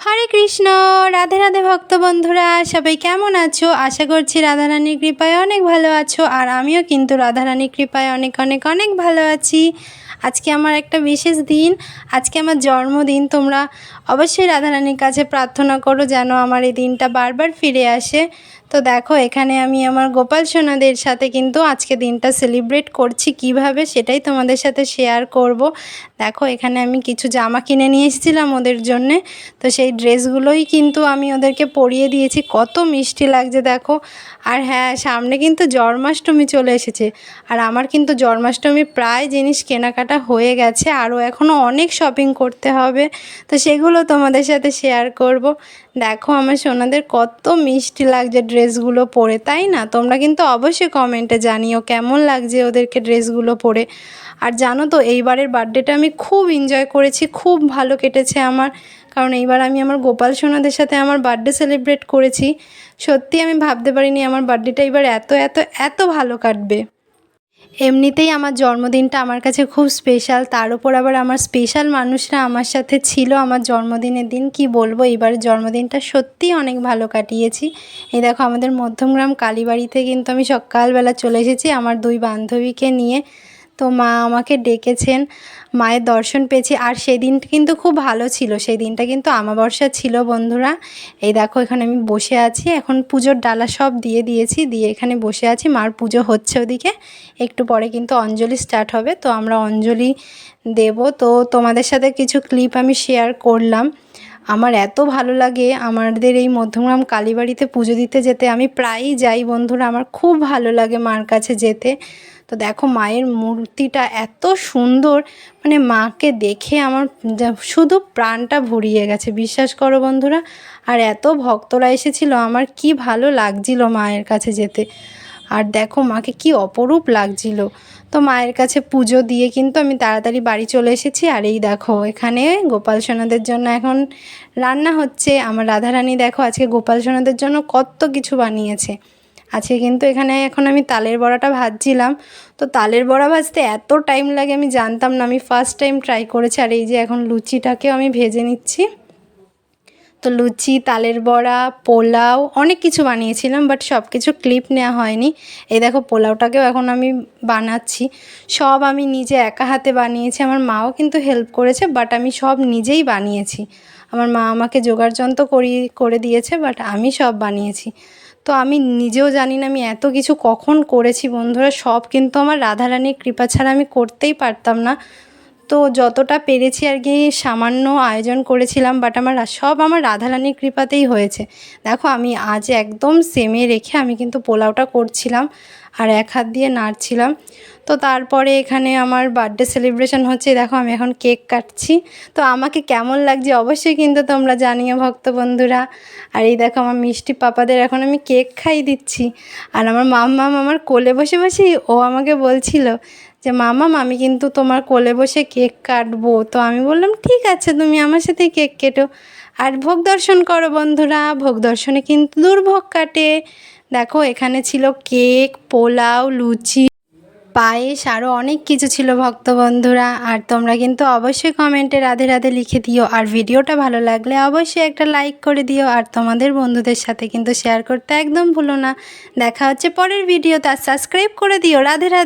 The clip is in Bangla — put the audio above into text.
হরে কৃষ্ণ, রাধে রাধে ভক্ত বন্ধুরা, সবাই কেমন আছো? আশা করছি রাধারানীর কৃপায় অনেক ভালো আছো, আর আমিও কিন্তু রাধারানীর কৃপায় অনেক অনেক অনেক ভালো আছি। আজকে আমার একটা বিশেষ দিন, আজকে আমার জন্মদিন, তোমরা অবশ্যই রাধারানীর কাছে প্রার্থনা করো যেন আমার এই দিনটা বারবার ফিরে আসে। তো দেখো, এখানে আমি আমার গোপাল সোনাদের সাথে কিন্তু আজকে দিনটা সেলিব্রেট করছি কীভাবে সেটাই তোমাদের সাথে শেয়ার করব। দেখো, এখানে আমি কিছু জামা কিনে নিয়ে এসেছিলাম ওদের জন্যে, তো সেই ড্রেসগুলোই কিন্তু আমি ওদেরকে পরিয়ে দিয়েছি। কত মিষ্টি লাগছে, দেখো। আর হ্যাঁ সামনে কিন্তু জন্মাষ্টমী চলে এসেছে। আর আমার কিন্তু জন্মাষ্টমী প্রায় জিনিস কেনাকাটা হয়ে গেছে। আরও এখনও অনেক শপিং করতে হবে। তো সেগুলো তোমাদের সাথে শেয়ার করব। দেখো আমার সোনাদের কত মিষ্টি লাগছে ড্রেসগুলো পরে, তাই না? তোমরা কিন্তু অবশ্যই কমেন্টে জানিও কেমন লাগছে ওদেরকে ড্রেসগুলো পরে। আর জানো তো, এইবারের বার্থডেটা আমি খুব এনজয় করেছি, খুব ভালো কেটেছে আমার। কারণ এইবার আমি আমার গোপাল সোনাদের সাথে আমার বার্থডে সেলিব্রেট করেছি। সত্যি আমি ভাবতে পারিনি আমার বার্থডেটা এবার এত এত এত ভালো কাটবে। এমনিতেই আমার জন্মদিনটা আমার কাছে খুব স্পেশাল তার উপর আবার আমার স্পেশাল মানুষরা আমার সাথে ছিল আমার জন্মদিনের দিন, কি বলব? এবারের জন্মদিনটা সত্যিই অনেক ভালো কাটিয়েছি। এই দেখো আমাদের মধ্যমগ্রাম কালীবাড়িতে কিন্তু আমি সকালবেলা চলে এসেছি আমার দুই বান্ধবীকে নিয়ে। তো মা আমাকে ডেকেছেন, মায়ের দর্শন পেয়েছি। আর সেই দিনটা কিন্তু খুব ভালো ছিল সেই দিনটা কিন্তু আমাবস্যা ছিল বন্ধুরা। এই দেখো এখানে আমি বসে আছি, এখন পুজোর ডালা সব দিয়ে দিয়েছি, দিয়ে এখানে বসে আছি, মার পুজো হচ্ছে ওদিকে। একটু পরে কিন্তু অঞ্জলি স্টার্ট হবে, তো আমরা অঞ্জলি দেব। তো তোমাদের সাথে কিছু ক্লিপ আমি শেয়ার করলাম। আমার এত ভালো লাগে আমাদের এই মধ্যমগ্রাম কালীবাড়িতে পুজো দিতে যেতে। আমি প্রায়ই যাই বন্ধুরা, আমার খুব ভালো লাগে মার কাছে যেতে। তো দেখো মায়ের মূর্তিটা এত সুন্দর মানে মাকে দেখে আমার শুধু প্রাণটা ভরিয়ে গেছে, বিশ্বাস করো বন্ধুরা। আর এত ভক্তরা এসেছিল, আমার কি ভালো লাগছিল মায়ের কাছে যেতে। আর দেখো মাকে কি অপরূপ লাগছিল। তো মায়ের কাছে পুজো দিয়ে কিন্তু আমি তাড়াতাড়ি বাড়ি চলে এসেছি। আর এই দেখো, এখানে গোপাল সোনাদের জন্য এখন রান্না হচ্ছে। আমার রাধারানী দেখো আজকে গোপাল সোনাদের জন্য কত কিছু বানিয়েছে। আজকে কিন্তু এখানে এখন আমি তালের বড়াটা ভাজছিলাম। তো তালের বড়া ভাজতে এত টাইম লাগে আমি জানতাম না। আমি ফার্স্ট টাইম ট্রাই করেছি। আর এই যে এখন লুচিটাকেও আমি ভেজে নিচ্ছি। তো লুচি, তালের বড়া, পোলাও অনেক কিছু বানিয়েছিলাম বাট সব কিছু ক্লিপ নেওয়া হয়নি। এই দেখো পোলাওটাকেও এখন আমি বানাচ্ছি। সব আমি নিজে একা হাতে বানিয়েছি, আমার মাও কিন্তু হেল্প করেছে বাট আমি সব নিজেই বানিয়েছি। আমার মা আমাকে জোগাড় যন্ত্র করি, করে দিয়েছে বাট আমি সব বানিয়েছি। তো আমি নিজেও জানি না আমি এত কিছু কখন করেছি বন্ধুরা, সব কিন্তু আমার রাধারানীর কৃপা ছাড়া আমি করতেই পারতাম না। তো যতটা পেরেছি আর কি সামান্য আয়োজন করেছিলাম বাট আমার সব আমার রাধারানীর কৃপাতেই হয়েছে। দেখো, আমি আজ একদম সেমে রেখে আমি কিন্তু পোলাওটা করছিলাম আর এক হাত দিয়ে নাড়ছিলাম। তো তারপরে এখানে আমার বার্থডে সেলিব্রেশন হচ্ছে, দেখো আমি এখন কেক কাটছি। তো আমাকে কেমন লাগছে অবশ্যই কিন্তু তোমরা জানিও ভক্ত বন্ধুরা। আর এই দেখো আমার মিষ্টি পাপাদের এখন আমি কেক খাই দিচ্ছি। আর আমার মাম্মাম আমার কোলে বসে বসে ও আমাকে বলছিল যে মামাম আমি কিন্তু তোমার কোলে বসে কেক কাটবো। তো আমি বললাম, ঠিক আছে, তুমি আমার সাথে কেক কেটো। আর ভোগ দর্শন করো বন্ধুরা, ভোগ দর্শনে কিন্তু দুর্ভোগ কাটে। দেখো, এখানে ছিল কেক, পোলাও, লুচি, পায়েস আরও অনেক কিছু ছিল ভক্ত বন্ধুরা। আর তোমরা কিন্তু অবশ্যই কমেন্টে রাধে রাধে লিখে দিও। আর ভিডিওটা ভালো লাগলে অবশ্যই একটা লাইক করে দিও। আর তোমাদের বন্ধুদের সাথে কিন্তু শেয়ার করতে একদম ভুলো না। দেখা হচ্ছে পরের ভিডিও তার সাবস্ক্রাইব করে দিও। রাধে রাধে।